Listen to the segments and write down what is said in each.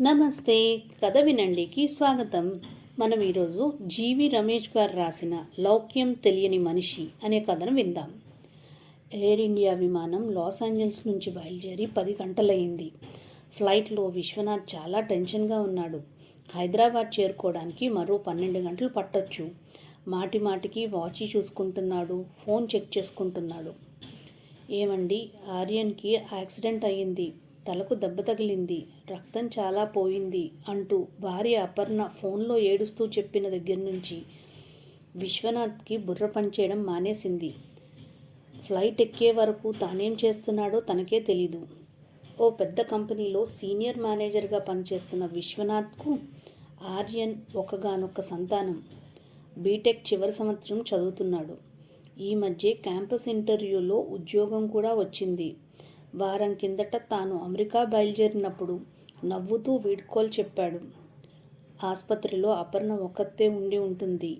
నమస్తే. కథ వినండికి స్వాగతం. మనం ఈరోజు జీవి రమేష్ గారు రాసిన లౌక్యం తెలియని మనిషి అనే కథను విందాం. ఎయిర్ ఇండియా విమానం లాస్ ఏంజల్స్ నుంచి బయలుదేరి పది గంటలయ్యింది. ఫ్లైట్లో విశ్వనాథ్ చాలా టెన్షన్గా ఉన్నాడు. హైదరాబాద్ చేరుకోవడానికి మరో పన్నెండు గంటలు పట్టొచ్చు. మాటి మాటికి వాచి చూసుకుంటున్నాడు ఫోన్ చెక్ చేసుకుంటున్నాడు. ఏమండి ఆర్యన్కి యాక్సిడెంట్ అయ్యింది. తలకు దెబ్బ తగిలింది. రక్తం చాలా పోయింది అంటూ భార్య అపర్ణ ఫోన్లో ఏడుస్తూ చెప్పిన దగ్గర నుంచి విశ్వనాథ్కి బుర్ర పనిచేయడం మానేసింది. ఫ్లైట్ ఎక్కే వరకు తానేం చేస్తున్నాడో తనకే తెలీదు. ఓ పెద్ద కంపెనీలో సీనియర్ మేనేజర్గా పనిచేస్తున్న విశ్వనాథ్కు ఆర్యన్ ఒకగానొక్క సంతానం. బీటెక్ చివరి సంవత్సరం చదువుతున్నాడు. ఈ మధ్య క్యాంపస్ ఇంటర్వ్యూలో ఉద్యోగం కూడా వచ్చింది. వారం కిందట తాను అమెరికా బయలుదేరినప్పుడు నవ్వుతూ వీడ్కోలు చెప్పాడు. ఆసుపత్రిలో అపర్ణ ఒక్కతే ఉండి ఉంటుంది.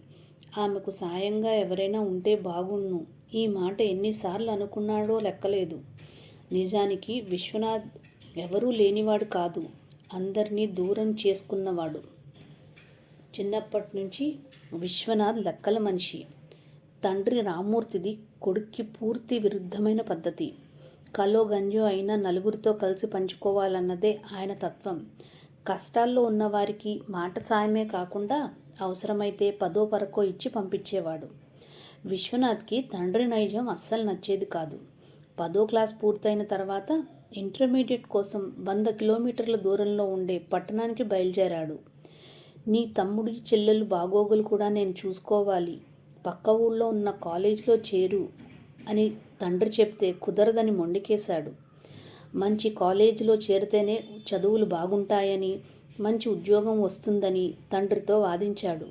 ఆమెకు సాయంగా ఎవరైనా ఉంటే బాగుండు ఈ మాట ఎన్నిసార్లు అనుకున్నాడో లెక్కలేదు. నిజానికి విశ్వనాథ్ ఎవరూ లేనివాడు కాదు. అందరినీ దూరం చేసుకున్నవాడు. చిన్నప్పటి నుంచి విశ్వనాథ్ లెక్కల మనిషి. తండ్రి రామూర్తిది కొడుక్కి పూర్తి విరుద్ధమైన పద్ధతి. కలో గంజో అయినా నలుగురితో కలిసి పంచుకోవాలన్నదే ఆయన తత్వం. కష్టాల్లో ఉన్నవారికి మాట సాయమే కాకుండా అవసరమైతే పదో పరకో ఇచ్చి పంపించేవాడు. విశ్వనాథ్కి తండ్రి నైజం అస్సలు నచ్చేది కాదు. పదో క్లాస్ పూర్తయిన తర్వాత ఇంటర్మీడియట్ కోసం వంద కిలోమీటర్ల దూరంలో ఉండే పట్టణానికి బయలుదేరాడు. నీ తమ్ముడి చెల్లెలు బాగోగులు కూడా నేను చూసుకోవాలి. పక్క ఊళ్ళో ఉన్న కాలేజీలో చేరు అని తండ్రి చెప్తే కుదరదని మొండికేశాడు. మంచి కాలేజీలో చేరితేనే చదువులు బాగుంటాయని మంచి ఉద్యోగం వస్తుందని తండ్రితో వాదించాడు.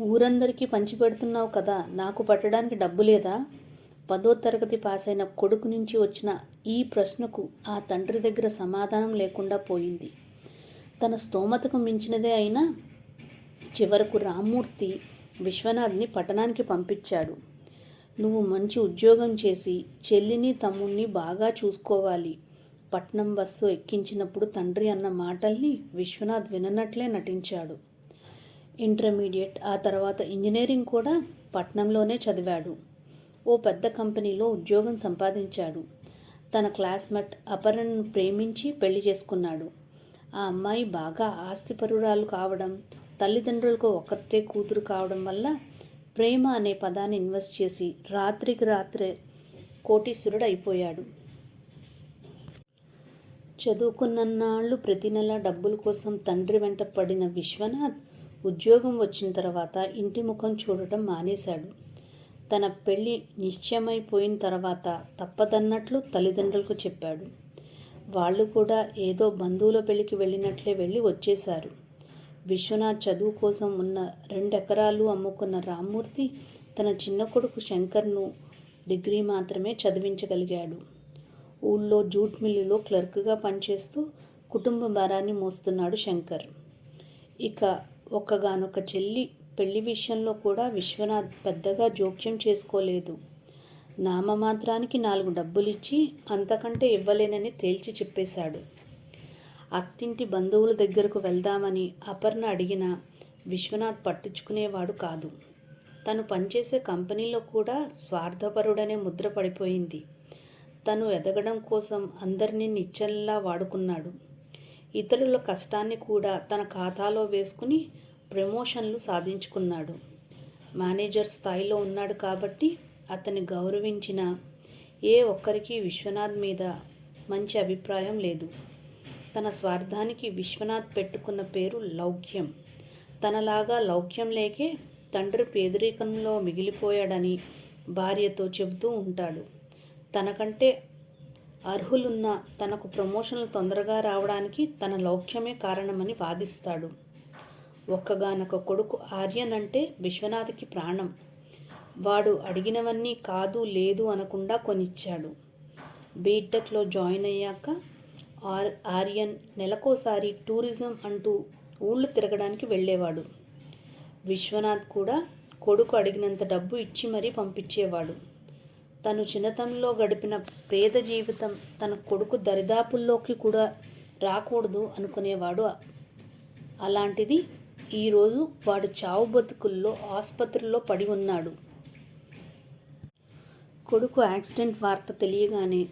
ఊరందరికీ పంచిపెడుతున్నావు కదా నాకు పట్టడానికి డబ్బు లేదా? పదో తరగతి పాస్ అయిన కొడుకు నుంచి వచ్చిన ఈ ప్రశ్నకు ఆ తండ్రి దగ్గర సమాధానం లేకుండా పోయింది. తన స్తోమతకు మించినదే అయినా చివరకు రామ్మూర్తి విశ్వనాథ్ని పట్టణానికి పంపించాడు. నువ్వు మంచి ఉద్యోగం చేసి చెల్లిని తమ్ముణ్ణి బాగా చూసుకోవాలి. పట్నం బస్సు ఎక్కించినప్పుడు తండ్రి అన్న మాటల్ని విశ్వనాథ్ విననట్లే నటించాడు. ఇంటర్మీడియట్ ఆ తర్వాత ఇంజనీరింగ్ కూడా పట్నంలోనే చదివాడు. ఓ పెద్ద కంపెనీలో ఉద్యోగం సంపాదించాడు. తన క్లాస్మేట్ అపరణను ప్రేమించి పెళ్ళి చేసుకున్నాడు. ఆ అమ్మాయి బాగా ఆస్తిపరురాలు కావడం తల్లిదండ్రులకు ఒక్కతే కూతురు కావడం వల్ల ప్రేమ అనే పదాన్ని ఇన్వెస్ట్ చేసి రాత్రికి రాత్రే కోటీశ్వరుడు అయిపోయాడు చదువుకున్నన్నాళ్ళు ప్రతి నెల డబ్బుల కోసం తండ్రి వెంట పడిన విశ్వనాథ్ ఉద్యోగం వచ్చిన తర్వాత ఇంటి ముఖం చూడటం మానేశాడు. తన పెళ్ళి నిశ్చయమైపోయిన తర్వాత తప్పదన్నట్లు తల్లిదండ్రులకు చెప్పాడు. వాళ్ళు కూడా ఏదో బంధువుల పెళ్ళికి వెళ్ళినట్లే వెళ్ళి వచ్చేశారు. విశ్వనాథ్ చదువు కోసం ఉన్న రెండెకరాలు అమ్ముకున్న రామ్మూర్తి తన చిన్న కొడుకు శంకర్ను డిగ్రీ మాత్రమే చదివించగలిగాడు. ఊళ్ళో జూట్ మిల్లులో క్లర్క్గా పనిచేస్తూ కుటుంబ భారాన్ని మోస్తున్నాడు శంకర్. ఇక ఒక్కగానొక్క చెల్లి పెళ్ళి విషయంలో కూడా విశ్వనాథ్ పెద్దగా జోక్యం చేసుకోలేదు. నామమాత్రానికి నాలుగు డబ్బులిచ్చి అంతకంటే ఇవ్వలేనని తేల్చి చెప్పేశాడు. అత్తింటి బంధువుల దగ్గరకు వెళ్దామని అపర్ణ అడిగిన విశ్వనాథ్ పట్టించుకునేవాడు కాదు. తను పనిచేసే కంపెనీలో కూడా స్వార్థపరుడనే ముద్ర పడిపోయింది. తను ఎదగడం కోసం అందరినీ నిచ్చల్లా వాడుకున్నాడు. ఇతరుల కష్టాన్ని కూడా తన ఖాతాలో వేసుకుని ప్రమోషన్లు సాధించుకున్నాడు. మేనేజర్ స్థాయిలో ఉన్నాడు కాబట్టి అతన్ని గౌరవించిన ఏ ఒక్కరికి విశ్వనాథ్ మీద మంచి అభిప్రాయం లేదు. తన స్వార్థానికి విశ్వనాథ్ పెట్టుకున్న పేరు లౌక్యం. తనలాగా లౌక్యం లేకే తండ్రి పేదరికంలో మిగిలిపోయాడని భార్యతో చెబుతూ ఉంటాడు. తనకంటే అర్హులున్న తనకు ప్రమోషన్లు తొందరగా రావడానికి తన లౌక్యమే కారణమని వాదిస్తాడు. ఒక్కగానొక కొడుకు ఆర్యన్ అంటే విశ్వనాథ్కి ప్రాణం. వాడు అడిగినవన్నీ కాదు లేదు అనకుండా కొనిచ్చాడు. బీటెక్లో జాయిన్ అయ్యాక ఆర్ ఆర్యన్ నెలకోసారి టూరిజం అంటూ ఊళ్ళు తిరగడానికి వెళ్ళేవాడు. విశ్వనాథ్ కూడా కొడుకు అడిగినంత డబ్బు ఇచ్చి మరీ పంపించేవాడు. తను చిన్నతనంలో గడిపిన పేద జీవితం తన కొడుకు దరిదాపుల్లోకి కూడా రాకూడదు అనుకునేవాడు. అలాంటిది ఈరోజు వాడు చావు బతుకుల్లో ఆసుపత్రిలో పడి ఉన్నాడు. కొడుకు యాక్సిడెంట్ వార్త తెలియగానే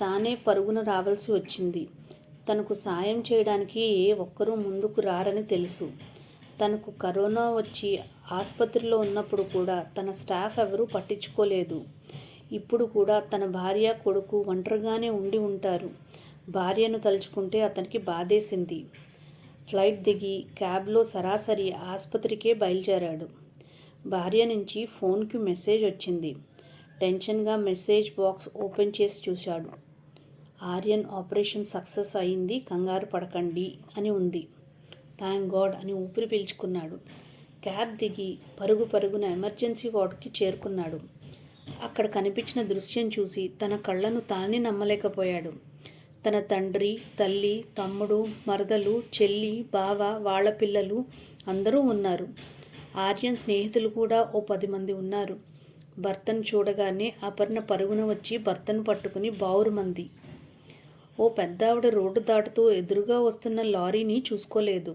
తానే పరుగున రావాల్సి వచ్చింది. తనకు సాయం చేయడానికి ఏ ఒక్కరూ ముందుకు రారని తెలుసు. తనకు కరోనా వచ్చి ఆసుపత్రిలో ఉన్నప్పుడు కూడా తన స్టాఫ్ ఎవరూ పట్టించుకోలేదు. ఇప్పుడు కూడా తన భార్య కొడుకు ఒంటరిగానే ఉండి ఉంటారు. భార్యను తలుచుకుంటే అతనికి బాధేసింది. ఫ్లైట్ దిగి క్యాబ్లో సరాసరి ఆసుపత్రికే బయలుదేరాడు. భార్య నుంచి ఫోన్కి మెసేజ్ వచ్చింది. టెన్షన్గా మెసేజ్ బాక్స్ ఓపెన్ చేసి చూశాడు. ఆర్యన్ ఆపరేషన్ సక్సెస్ అయింది కంగారు పడకండి అని ఉంది. థ్యాంక్ గాడ్ అని ఊపిరి పీల్చుకున్నాడు. క్యాబ్ దిగి పరుగు పరుగున ఎమర్జెన్సీ వార్డుకి చేరుకున్నాడు. అక్కడ కనిపించిన దృశ్యం చూసి తన కళ్ళను తానే నమ్మలేకపోయాడు. తన తండ్రి తల్లి తమ్ముడు మరదలు చెల్లి బావ వాళ్ళ పిల్లలు అందరూ ఉన్నారు. ఆర్యన్ స్నేహితులు కూడా ఓ పది మంది ఉన్నారు. భర్తను చూడగానే అపర్ణ పరుగున వచ్చి భర్తను పట్టుకుని బావురుమంది ఓ పెద్దావిడ రోడ్డు దాటుతూ ఎదురుగా వస్తున్న లారీని చూసుకోలేదు.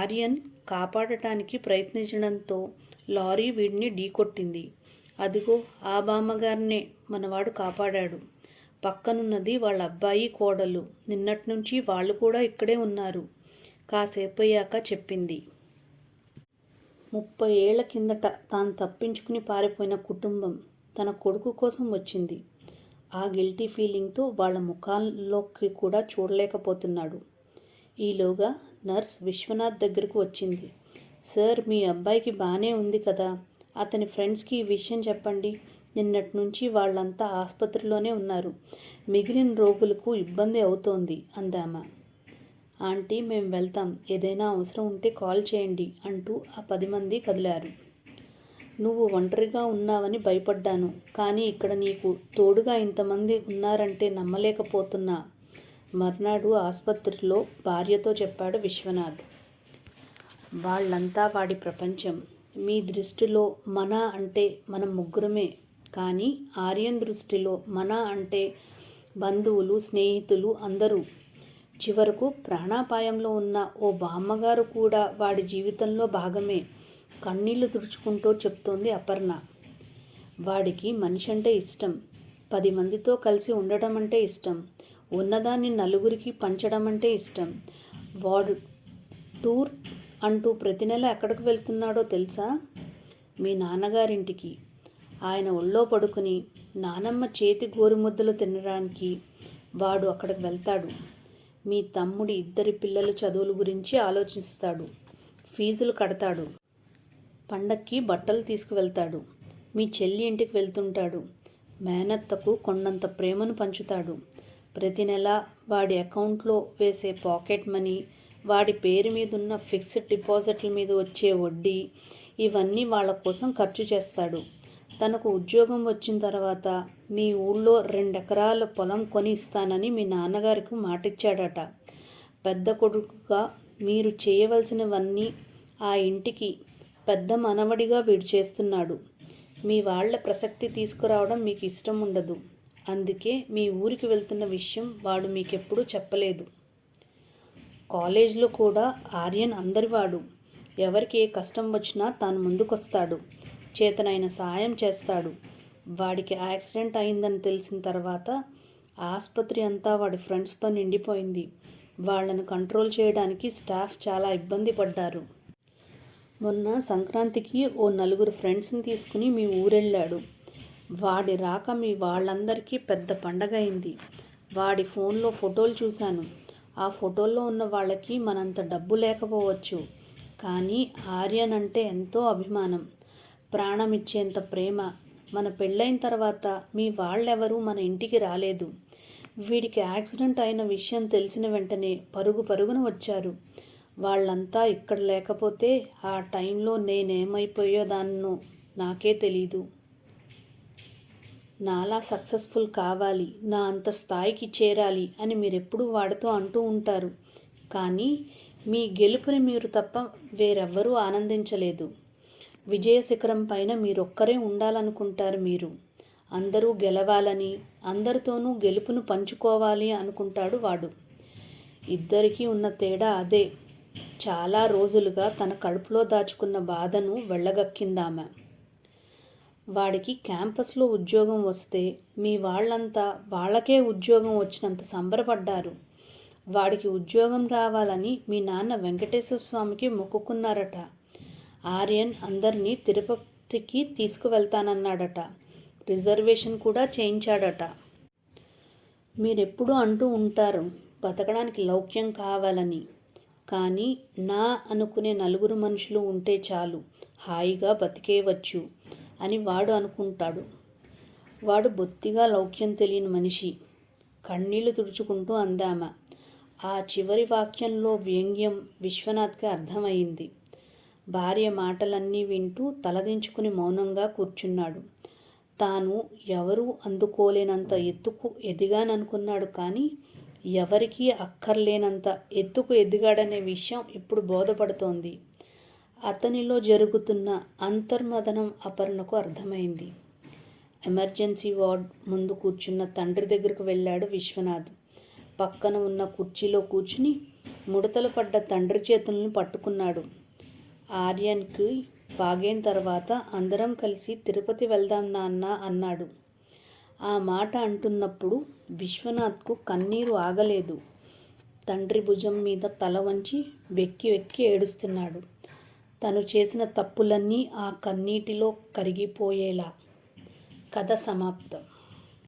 ఆర్యన్ కాపాడటానికి ప్రయత్నించడంతో లారీ వీడిని ఢీకొట్టింది అదిగో ఆ బామ్మగారినే మనవాడు కాపాడాడు. పక్కనున్నది వాళ్ళ అబ్బాయి కోడలు. నిన్నటి నుంచి వాళ్ళు కూడా ఇక్కడే ఉన్నారు. కాసేపయ్యాక చెప్పింది. ముప్పై ఏళ్ళ కిందట తాను తప్పించుకుని పారిపోయిన కుటుంబం తన కొడుకు కోసం వచ్చింది. ఆ గిల్టీ ఫీలింగ్తో వాళ్ళ ముఖాల్లోకి కూడా చూడలేకపోతున్నాడు. ఈలోగా నర్స్ విశ్వనాథ్ దగ్గరకు వచ్చింది. సార్ మీ అబ్బాయికి బాగానే ఉంది కదా. అతని ఫ్రెండ్స్కి ఈ విషయం చెప్పండి. నిన్నటి నుంచి వాళ్ళంతా ఆసుపత్రిలోనే ఉన్నారు. మిగిలిన రోగులకు ఇబ్బంది అవుతోంది అందామా. ఆంటీ మేము వెళ్తాం. ఏదైనా అవసరం ఉంటే కాల్ చేయండి అంటూ ఆ పది మంది కదిలారు. నువ్వు ఒంటరిగా ఉన్నావని భయపడ్డాను. కానీ ఇక్కడ నీకు తోడుగా ఇంతమంది ఉన్నారంటే నమ్మలేకపోతున్నా. మర్నాడు ఆసుపత్రిలో భార్యతో చెప్పాడు విశ్వనాథ్. వాళ్ళంతా వాడి ప్రపంచం. మీ దృష్టిలో మన అంటే మనం ముగ్గురమే. కానీ ఆర్యన్ దృష్టిలో మన అంటే బంధువులు స్నేహితులు అందరూ. చివరకు ప్రాణాపాయంలో ఉన్న ఓ బామ్మగారు కూడా వాడి జీవితంలో భాగమే. కన్నీళ్ళు తుడుచుకుంటూ చెప్తోంది అపర్ణ. వాడికి మనిషి అంటే ఇష్టం. పది మందితో కలిసి ఉండటం అంటే ఇష్టం. ఉన్నదాన్ని నలుగురికి పంచడం అంటే ఇష్టం. వాడు టూర్ అంటూ ప్రతి నెల ఎక్కడికి వెళ్తున్నాడో తెలుసా? మీ నాన్నగారింటికి. ఆయన ఒళ్ళో పడుకుని నానమ్మ చేతి గోరుముద్దలు తినడానికి వాడు అక్కడికి వెళ్తాడు. మీ తమ్ముడి ఇద్దరి పిల్లల చదువుల గురించి ఆలోచిస్తాడు. ఫీజులు కడతాడు. పండక్కి బట్టలు తీసుకువెళ్తాడు. మీ చెల్లి ఇంటికి వెళ్తుంటాడు. మేనత్తకు కొండంత ప్రేమను పంచుతాడు. ప్రతి నెల వాడి అకౌంట్లో వేసే పాకెట్ మనీ వాడి పేరు మీద ఉన్న ఫిక్స్డ్ డిపాజిట్ల మీద వచ్చే వడ్డీ ఇవన్నీ వాళ్ళ కోసం ఖర్చు చేస్తాడు. తనకు ఉద్యోగం వచ్చిన తర్వాత మీ ఊళ్ళో రెండెకరాల పొలం కొని ఇస్తానని మీ నాన్నగారికి మాటిచ్చాడట. పెద్ద కొడుకుగా మీరు చేయవలసినవన్నీ ఆ ఇంటికి పెద్ద మనవడిగా వీడు చేస్తున్నాడు. మీ వాళ్ళ ప్రసక్తి తీసుకురావడం మీకు ఇష్టం ఉండదు. అందుకే మీ ఊరికి వెళ్తున్న విషయం వాడు మీకెప్పుడూ చెప్పలేదు. కాలేజ్లో కూడా ఆర్యన్ అందరివాడు. ఎవరికి ఏ కష్టం వచ్చినా తాను ముందుకొస్తాడు. చేతనైన సాయం చేస్తాడు. వాడికి యాక్సిడెంట్ అయిందని తెలిసిన తర్వాత ఆసుపత్రి అంతా వాడి ఫ్రెండ్స్తో నిండిపోయింది. వాళ్ళను కంట్రోల్ చేయడానికి స్టాఫ్ చాలా ఇబ్బంది పడ్డారు. మొన్న సంక్రాంతికి ఓ నలుగురు ఫ్రెండ్స్ని తీసుకుని మీ ఊరెళ్ళాడు. వాడి రాక మీ వాళ్ళందరికీ పెద్ద పండగ అయింది. వాడి ఫోన్లో ఫోటోలు చూశాను. ఆ ఫోటోల్లో ఉన్న వాళ్ళకి మనంత డబ్బు లేకపోవచ్చు. కానీ ఆర్యన్ అంటే ఎంతో అభిమానం. ప్రాణం ఇచ్చేంత ప్రేమ. మన పెళ్ళైన తర్వాత మీ వాళ్ళెవరూ మన ఇంటికి రాలేదు. వీడికి యాక్సిడెంట్ అయిన విషయం తెలిసిన వెంటనే పరుగు పరుగున వచ్చారు. వాళ్ళంతా ఇక్కడ లేకపోతే ఆ టైంలో నేనేమైపోయేదాన్నో నాకే తెలీదు. నాలా సక్సెస్ఫుల్ కావాలి నా అంత స్థాయికి చేరాలి అని మీరెప్పుడూ వాడితో అంటూ ఉంటారు. కానీ మీ గెలుపుని మీరు తప్ప వేరెవ్వరూ ఆనందించలేదు. విజయ శిఖరం పైన మీరొక్కరే ఉండాలనుకుంటారు మీరు. అందరూ గెలవాలని అందరితోనూ గెలుపును పంచుకోవాలి అనుకుంటాడు వాడు. ఇద్దరికీ ఉన్న తేడా అదే. చాలా రోజులుగా తన కడుపులో దాచుకున్న బాధను వెళ్ళగక్కిందామె. వాడికి క్యాంపస్లో ఉద్యోగం వస్తే మీ వాళ్ళంతా వాళ్ళకే ఉద్యోగం వచ్చినంత సంబరపడ్డారు. వాడికి ఉద్యోగం రావాలని మీ నాన్న వెంకటేశ్వర స్వామికి మొక్కుకున్నారట. ఆర్యన్ అందరినీ తిరుపతికి తీసుకువెళ్తానన్నాడట. రిజర్వేషన్ కూడా చేయించాడట. మీరెప్పుడు అంటూ ఉంటారు బతకడానికి లౌక్యం కావాలని. కానీ నా అనుకునే నలుగురు మనుషులు ఉంటే చాలు హాయిగా బతికేయవచ్చు అని వాడు అనుకుంటాడు. వాడు బొత్తిగా లౌక్యం తెలియని మనిషి. కన్నీళ్ళు తుడుచుకుంటూ అందామ. ఆ చివరి వాక్యంలో వ్యంగ్యం విశ్వనాథ్కి అర్థమైంది భార్య మాటలన్నీ వింటూ తలదించుకుని మౌనంగా కూర్చున్నాడు. తాను ఎవరూ అందుకోలేనంత ఎత్తుకు ఎదిగాననుకున్నాడు కానీ ఎవరికీ అక్కర్లేనంత ఎత్తుకు ఎదిగాడనే విషయం ఇప్పుడు బోధపడుతోంది. అతనిలో జరుగుతున్న అంతర్మదనం అపర్ణకు అర్థమైంది. ఎమర్జెన్సీ వార్డ్ ముందు కూర్చున్న తండ్రి దగ్గరకు వెళ్ళాడు విశ్వనాథ్. పక్కన ఉన్న కుర్చీలో కూర్చుని ముడతలు పడ్డ తండ్రి చేతులను పట్టుకున్నాడు. ఆర్యన్కి బాగైన తర్వాత అందరం కలిసి తిరుపతి వెళ్దాం నాన్న అన్నాడు. ఆ మాట అంటున్నప్పుడు విశ్వనాథ్కు కన్నీరు ఆగలేదు. తండ్రి భుజం మీద తల వంచి వెక్కి వెక్కి ఏడుస్తున్నాడు. తను చేసిన తప్పులన్నీ ఆ కన్నీటిలో కరిగిపోయేలా. కథ సమాప్తం.